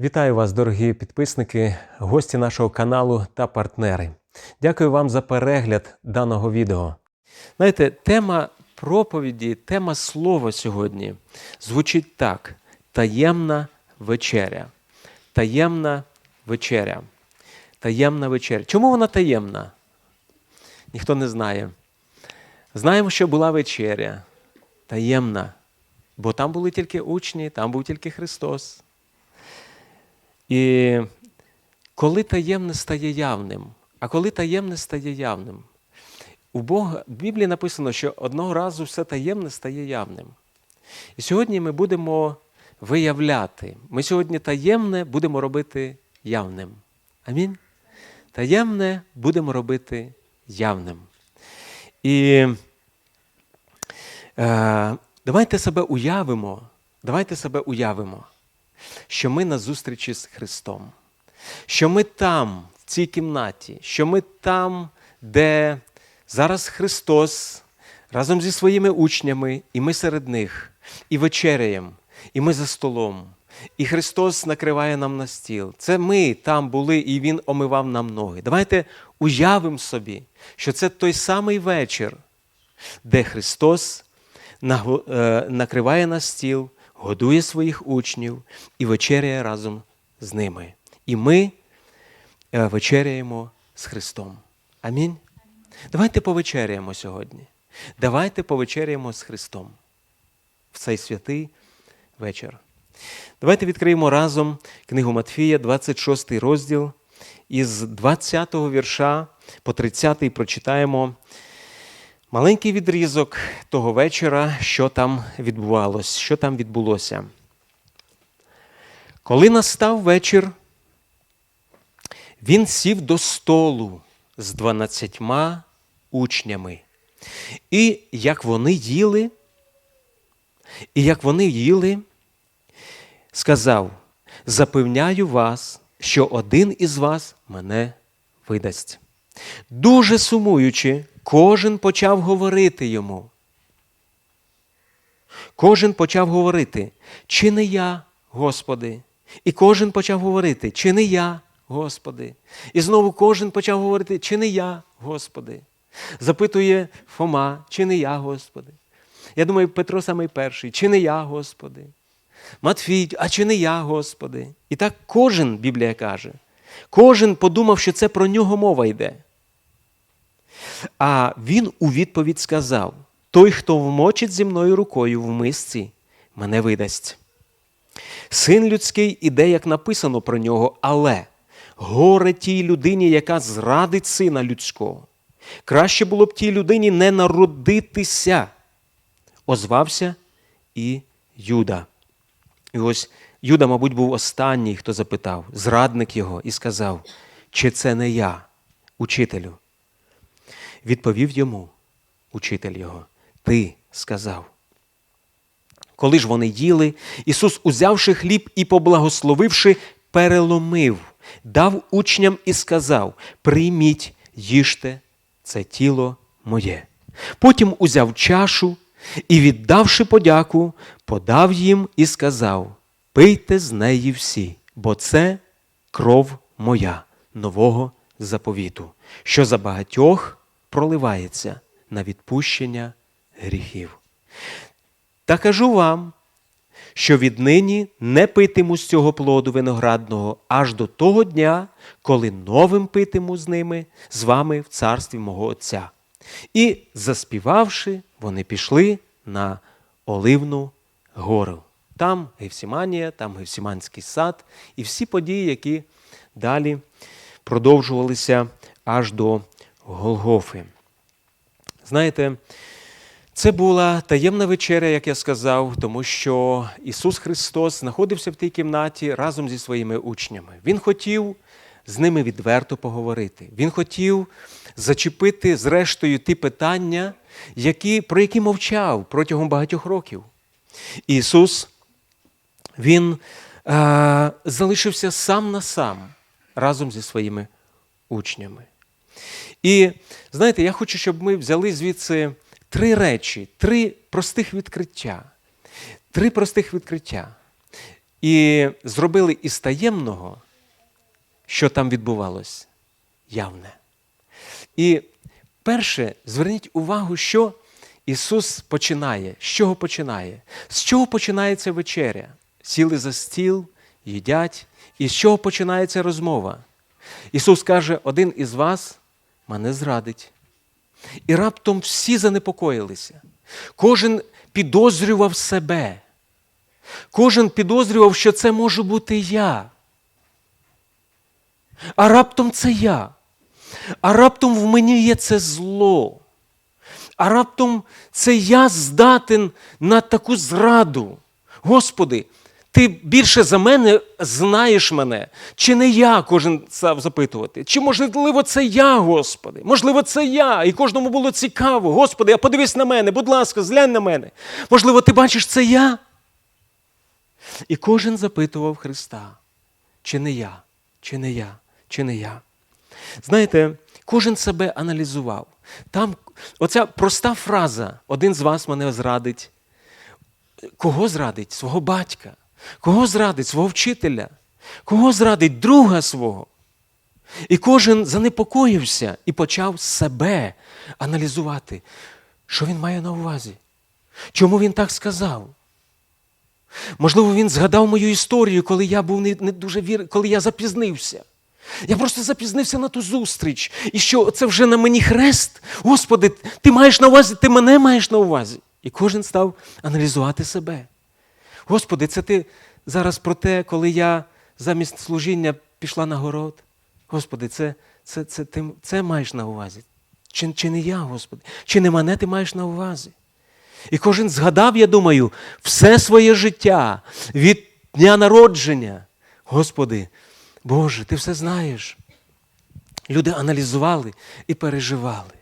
Вітаю вас, дорогі підписники, гості нашого каналу та партнери. Дякую вам за перегляд даного відео. Знаєте, тема проповіді, тема слова сьогодні звучить так: таємна вечеря. Таємна вечеря. Таємна вечеря. Чому вона таємна? Ніхто не знає. Знаємо, що була вечеря. Таємна. Бо там були тільки учні, там був тільки Христос. І коли таємне стає явним, а коли таємне стає явним, у Бога в Біблії написано, що одного разу все таємне стає явним. І сьогодні ми будемо виявляти. Ми сьогодні таємне будемо робити явним. Амінь. Таємне будемо робити явним. І е, давайте себе уявимо, давайте себе уявимо що ми на зустрічі з Христом, що ми там, в цій кімнаті, що ми там, де зараз Христос разом зі своїми учнями, і ми серед них, і вечеряємо, і ми за столом. І Христос накриває нам на стіл. Це ми там були, і Він омивав нам ноги. Давайте уявимо собі, що це той самий вечір, де Христос е, накриває на стіл, годує своїх учнів і вечеряє разом з ними. І ми е, вечеряємо з Христом. Амінь. Давайте повечеряємо сьогодні. Давайте повечеряємо з Христом в цей святий вечір. Давайте відкриємо разом книгу Матфія, 26 розділ, із 20 вірша по 30 прочитаємо маленький відрізок того вечора, що там відбувалось, що там відбулося. Коли настав вечір, він сів до столу з дванадцятьма учнями. І як вони їли, і як вони їли, сказав: запевняю вас, що один із вас мене видасть. Дуже сумуючи, кожен почав говорити йому. Кожен почав говорити, чи не я, Господи? І кожен почав говорити, чи не я, Господи? І знову кожен почав говорити, чи не я, Господи? Запитує Фома, чи не я, Господи? Я думаю, Петро самий перший, чи не я, Господи? Матфій, а чи не я, Господи? І так кожен, Біблія каже, кожен подумав, що це про нього мова йде. А він у відповідь сказав: Той, хто вмочить зі мною рукою в мисці, мене видасть. Син людський іде, як написано про нього, але горе тій людині, яка зрадить сина людського. Краще було б тій людині не народитися. Озвався і Юда. І ось Юда, мабуть, був останній, хто запитав, зрадник його, і сказав, чи це не я, учителю? Відповів йому учитель його, ти сказав. Коли ж вони їли, Ісус, узявши хліб і поблагословивши, переломив, дав учням і сказав: Прийміть, їжте, це тіло моє. Потім узяв чашу і, віддавши подяку, подав їм і сказав: Пийте з неї всі, бо це кров моя нового заповіту, що за багатьох проливається на відпущення гріхів. Та кажу вам, що віднині не питиму з цього плоду виноградного аж до того дня, коли новим питиму з ними, з вами в царстві мого Отця. І, заспівавши, вони пішли на Оливну гору. Там Гефсіманія, там Гефсіманський сад і всі події, які далі продовжувалися аж до Голгофи. Знаєте, це була таємна вечеря, як я сказав, тому що Ісус Христос знаходився в тій кімнаті разом зі своїми учнями. Він хотів з ними відверто поговорити. Він хотів зачепити, зрештою, ті питання, які, про які мовчав протягом багатьох років. Ісус, Він е, залишився сам на сам разом зі своїми учнями. І знаєте, я хочу, щоб ми взяли звідси три речі, три простих відкриття. Три простих відкриття. і зробили із таємного, що там відбувалось, явне. І перше, зверніть увагу, що Ісус починає. З чого починає? З чого починається вечеря? Сіли за стіл, їдять. І з чого починається розмова? Ісус каже: один із вас мене зрадить. І раптом всі занепокоїлися. Кожен підозрював себе. Кожен підозрював, що це може бути я. А раптом це я. А раптом в мені є це зло. А раптом це я здатен на таку зраду. Господи, ти більше за мене знаєш мене. Чи не я кожен став запитувати? Чи можливо це я, Господи? Можливо, це я. І кожному було цікаво. Господи, а подивись на мене, будь ласка, зглянь на мене. Можливо, ти бачиш це я? І кожен запитував Христа, чи не я, чи не я, чи не я. Знаєте, кожен себе аналізував. Там оця проста фраза: один з вас мене зрадить. Кого зрадить? Свого батька. Кого зрадить? Свого вчителя. Кого зрадить друга свого? І кожен занепокоївся і почав себе аналізувати, що він має на увазі. Чому він так сказав? Можливо, він згадав мою історію, коли я був не, дуже вір... коли я запізнився. Я просто запізнився на ту зустріч. І що це вже на мені хрест? Господи, ти маєш на увазі, ти мене маєш на увазі. І кожен став аналізувати себе. Господи, це ти зараз про те, коли я замість служіння пішла на город. Господи, це, це, це, ти це маєш на увазі. Чи, чи не я, Господи? Чи не мене ти маєш на увазі? І кожен згадав, я думаю, все своє життя від дня народження. Господи, Боже, ти все знаєш. Люди аналізували і переживали.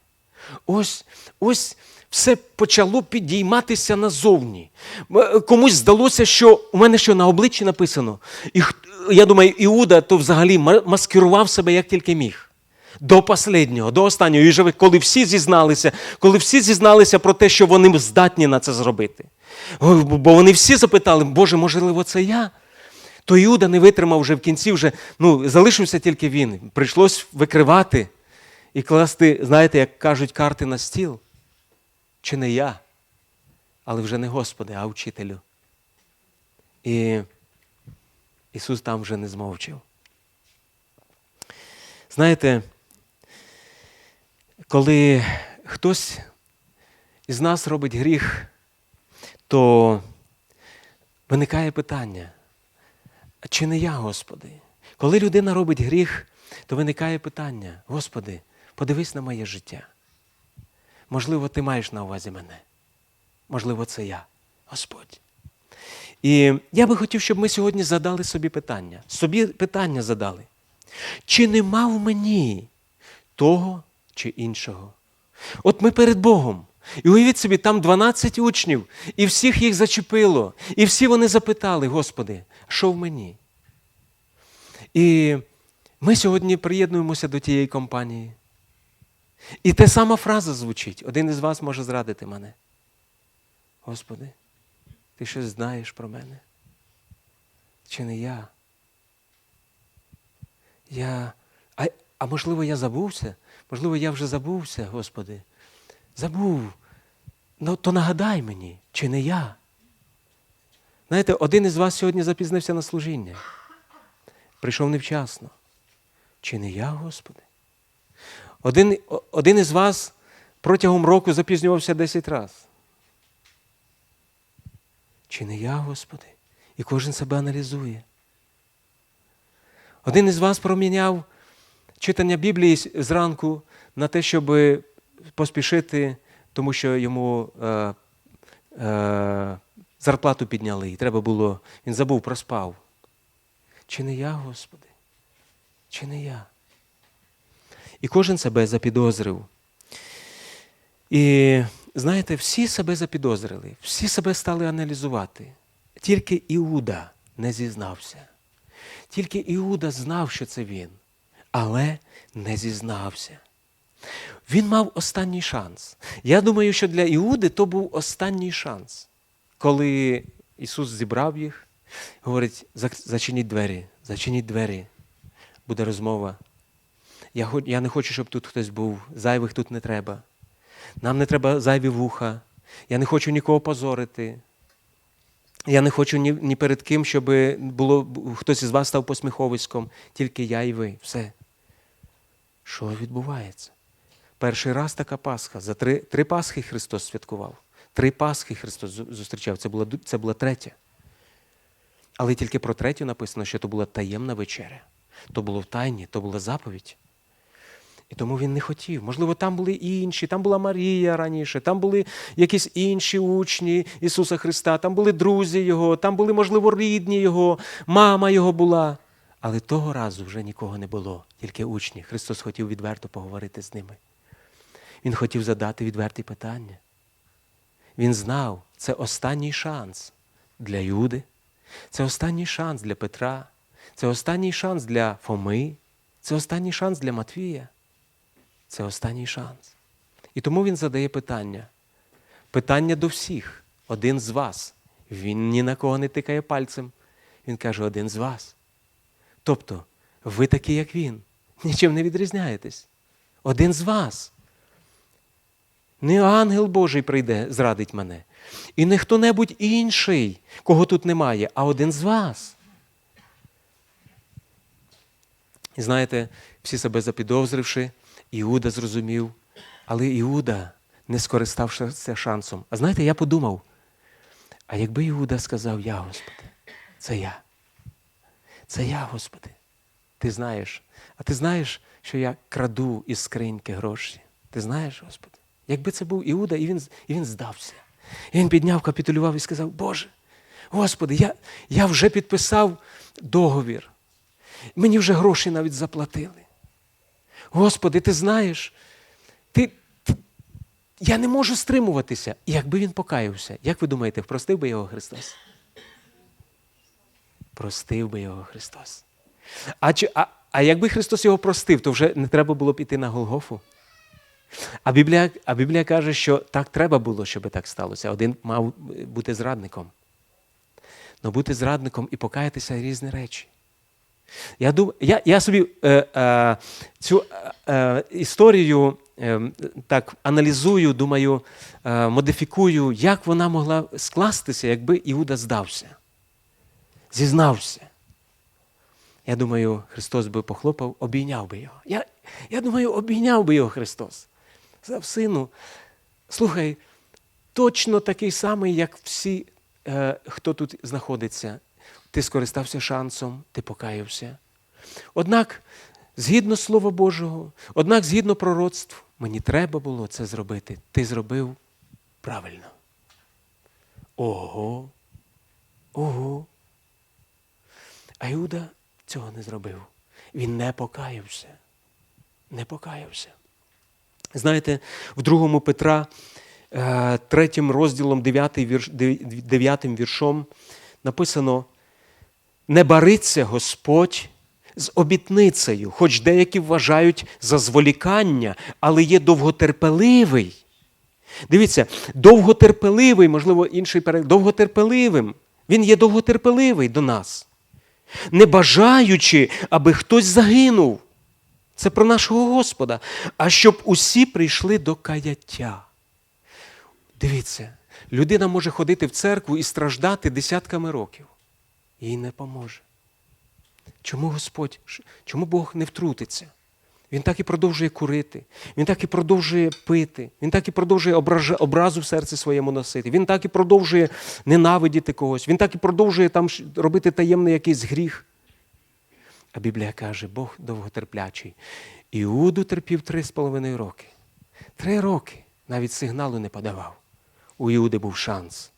Ось, ось все почало підійматися назовні. Комусь здалося, що у мене що на обличчі написано. І я думаю, Іуда то взагалі маскирував себе як тільки міг. До останнього, до останнього. І коли всі зізналися, коли всі зізналися про те, що вони здатні на це зробити. Бо вони всі запитали, Боже, можливо, це я? То Іуда не витримав вже в кінці, вже ну, залишився тільки він. Прийшлось викривати і класти, знаєте, як кажуть, карти на стіл. Чи не я, але вже не Господи, а вчителю. І Ісус там вже не змовчав. Знаєте, коли хтось із нас робить гріх, то виникає питання, чи не я, Господи? Коли людина робить гріх, то виникає питання, Господи, подивись на моє життя. Можливо, ти маєш на увазі мене. Можливо, це я, Господь. І я би хотів, щоб ми сьогодні задали собі питання. Собі питання задали. Чи нема в мені того чи іншого? От ми перед Богом. І уявіть собі, там 12 учнів, і всіх їх зачепило. І всі вони запитали, Господи, що в мені? І ми сьогодні приєднуємося до тієї компанії. І те сама фраза звучить. Один із вас може зрадити мене. Господи, ти щось знаєш про мене? Чи не я? Я. А, а можливо, я забувся? Можливо, я вже забувся, Господи. Забув. Ну, то нагадай мені, чи не я? Знаєте, один із вас сьогодні запізнився на служіння. Прийшов невчасно. Чи не я, Господи? Один, один із вас протягом року запізнювався 10 разів. Чи не я, Господи? І кожен себе аналізує. Один із вас проміняв читання Біблії зранку на те, щоб поспішити, тому що йому е, е, зарплату підняли, і треба було, він забув, проспав. Чи не я, Господи? Чи не я? І кожен себе запідозрив. І знаєте, всі себе запідозрили, всі себе стали аналізувати. Тільки Іуда не зізнався. Тільки Іуда знав, що це він, але не зізнався. Він мав останній шанс. Я думаю, що для Іуди то був останній шанс, коли Ісус зібрав їх, говорить, зачиніть двері, зачиніть двері. Буде розмова. Я, я не хочу, щоб тут хтось був. Зайвих тут не треба. Нам не треба зайві вуха. Я не хочу нікого позорити. Я не хочу ні, ні перед ким, щоб було, хтось із вас став посміховиськом, тільки я і ви. Все. Що відбувається? Перший раз така Пасха. За три, три Пасхи Христос святкував. Три Пасхи Христос зустрічав. Це була, це була третя. Але тільки про третю написано, що то була таємна вечеря. То було в тайні, то була заповідь. І тому він не хотів. Можливо, там були інші, там була Марія раніше, там були якісь інші учні Ісуса Христа, там були друзі Його, там були, можливо, рідні Його, мама Його була. Але того разу вже нікого не було, тільки учні. Христос хотів відверто поговорити з ними. Він хотів задати відверті питання. Він знав, це останній шанс для Юди, це останній шанс для Петра, це останній шанс для Фоми, це останній шанс для Матвія. Це останній шанс. І тому він задає питання. Питання до всіх. Один з вас. Він ні на кого не тикає пальцем. Він каже, один з вас. Тобто, ви такі, як він. Нічим не відрізняєтесь. Один з вас. Не ангел Божий прийде, зрадить мене. І не хто-небудь інший, кого тут немає, а один з вас. І знаєте, всі себе запідозривши, Іуда зрозумів, але Іуда не скористався шансом. А знаєте, я подумав, а якби Іуда сказав Я, Господи, це я. Це я, Господи. Ти знаєш. А ти знаєш, що я краду із скриньки гроші. Ти знаєш, Господи? Якби це був Іуда, і він, і він здався. І він підняв, капітулював і сказав, Боже, Господи, я, я вже підписав договір. Мені вже гроші навіть заплатили. Господи, ти знаєш, ти, ти, я не можу стримуватися. І якби він покаявся, як ви думаєте, простив би його Христос? Простив би його Христос. А, чи, а, а якби Христос його простив, то вже не треба було б іти на Голгофу. А Біблія, а Біблія каже, що так треба було, щоб так сталося. Один мав бути зрадником. Но бути зрадником і покаятися різні речі. Я дум, я, я собі е, е, цю е, е, історію е, так аналізую, думаю, е, модифікую, як вона могла скластися, якби Іуда здався, зізнався. Я думаю, Христос би похлопав, обійняв би його. Я, я думаю, обійняв би його Христос. Сказав, сину, слухай, точно такий самий, як всі, е, хто тут знаходиться. Ти скористався шансом, ти покаявся. Однак, згідно Слова Божого, однак, згідно пророцтв, мені треба було це зробити. Ти зробив правильно. Ого. Ого. А Іуда цього не зробив. Він не покаявся. Не покаявся. Знаєте, в другому Петра, е, третім розділом, дев'ятий вірш, дев- віршом написано: не бариться Господь з обітницею, хоч деякі вважають за зволікання, але є довготерпеливий. Дивіться, довготерпеливий, можливо, інший переклад, довготерпеливим. Він є довготерпеливий до нас, не бажаючи, аби хтось загинув. Це про нашого Господа, а щоб усі прийшли до каяття. Дивіться, людина може ходити в церкву і страждати десятками років. Їй не поможе. Чому Господь, чому Бог не втрутиться? Він так і продовжує курити, він так і продовжує пити, він так і продовжує образу в серці своєму носити, він так і продовжує ненавидіти когось, він так і продовжує там робити таємний якийсь гріх. А Біблія каже, Бог довготерплячий. Іуду терпів три з половиною роки. Три роки навіть сигналу не подавав. У Іуди був шанс.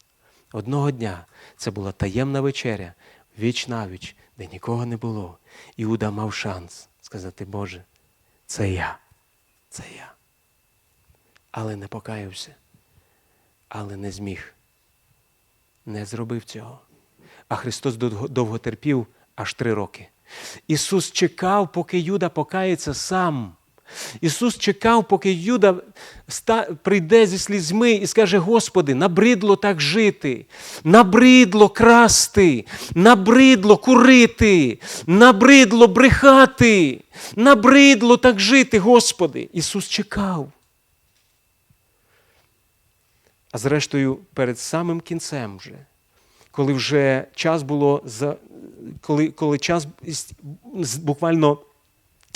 Одного дня це була таємна вечеря, віч навіч, де нікого не було. Іуда мав шанс сказати, Боже, це я, це я. Але не покаявся, але не зміг. Не зробив цього. А Христос довго терпів аж три роки. Ісус чекав, поки Юда покається сам, Ісус чекав, поки Юда прийде зі слізьми і скаже: Господи, набридло так жити, набридло красти, набридло курити, набридло брехати, набридло так жити, Господи. Ісус чекав. А зрештою, перед самим кінцем вже, коли вже час було коли, коли час буквально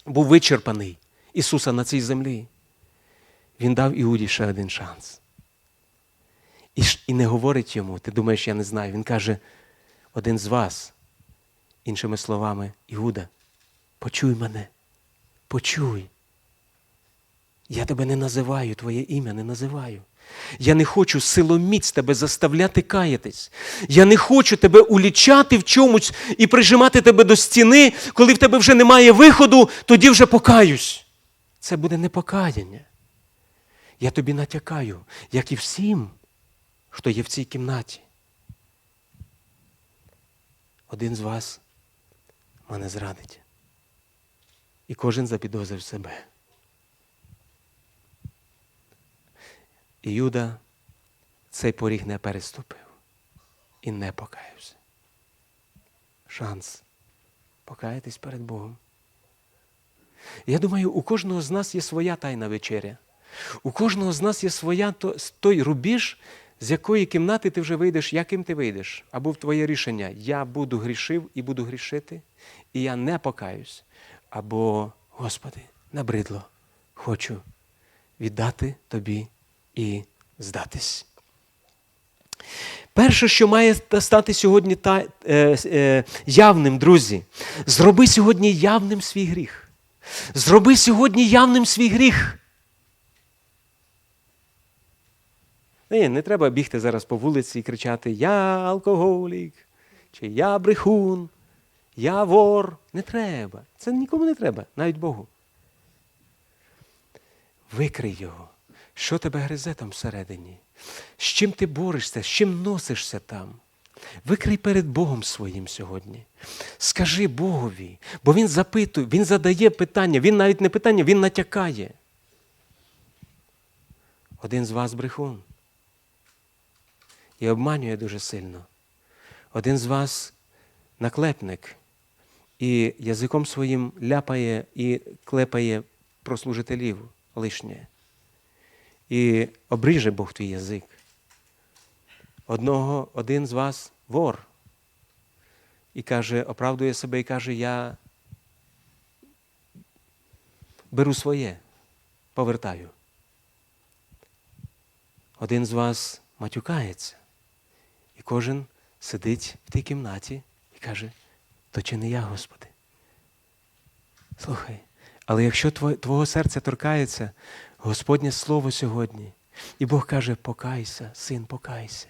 був вичерпаний Ісуса на цій землі, Він дав Іуді ще один шанс. І, і не говорить йому, ти думаєш, я не знаю. Він каже, один з вас, іншими словами, Іуда, почуй мене, почуй. Я тебе не називаю, твоє ім'я не називаю. Я не хочу силоміць тебе заставляти каятись. Я не хочу тебе улічати в чомусь і прижимати тебе до стіни, коли в тебе вже немає виходу, тоді вже покаюсь. Це буде непокаяння. Я тобі натякаю, як і всім, хто є в цій кімнаті. Один з вас мене зрадить. І кожен запідозрив себе. І Юда цей поріг не переступив і не покаявся. Шанс покаятись перед Богом. Я думаю, у кожного з нас є своя тайна вечеря. У кожного з нас є своя той рубіж, з якої кімнати ти вже вийдеш, яким ти вийдеш. Або твоє рішення я буду грішив і буду грішити, і я не покаюсь. Або, Господи, набридло, хочу віддати тобі і здатись. Перше, що має стати сьогодні та, е, е, явним, друзі, зроби сьогодні явним свій гріх. Зроби сьогодні явним свій гріх. Ні, не треба бігти зараз по вулиці і кричати Я алкоголік, чи я брехун, я вор. Не треба. Це нікому не треба, навіть Богу. Викрий його. Що тебе гризе там всередині? З чим ти борешся, з чим носишся там? Викрий перед Богом своїм сьогодні. Скажи Богові, бо Він запитує, Він задає питання, Він навіть не питання, Він натякає. Один з вас брехун. І обманює дуже сильно. Один з вас наклепник і язиком своїм ляпає і клепає про служителів лишнє. І обріже Бог твій язик. Одного, один з вас вор. І каже, оправдує себе і каже, я беру своє, повертаю. Один з вас матюкається. І кожен сидить в тій кімнаті і каже, то чи не я, Господи? Слухай, але якщо твого серця торкається Господнє Слово сьогодні, і Бог каже, покайся, син, покайся,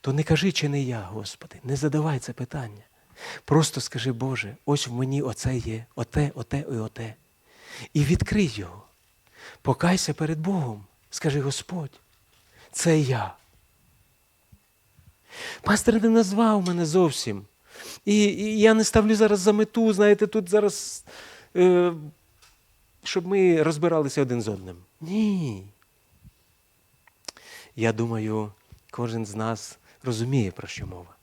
то не кажи, чи не я, Господи, не задавай це питання. Просто скажи, Боже, ось в мені оце є, оте, оте і оте. І відкрий його. Покайся перед Богом. Скажи, Господь, це я. Пастор не назвав мене зовсім. І, і я не ставлю зараз за мету, знаєте, тут зараз, е, щоб ми розбиралися один з одним. Ні. Я думаю, кожен з нас розуміє, про що мова.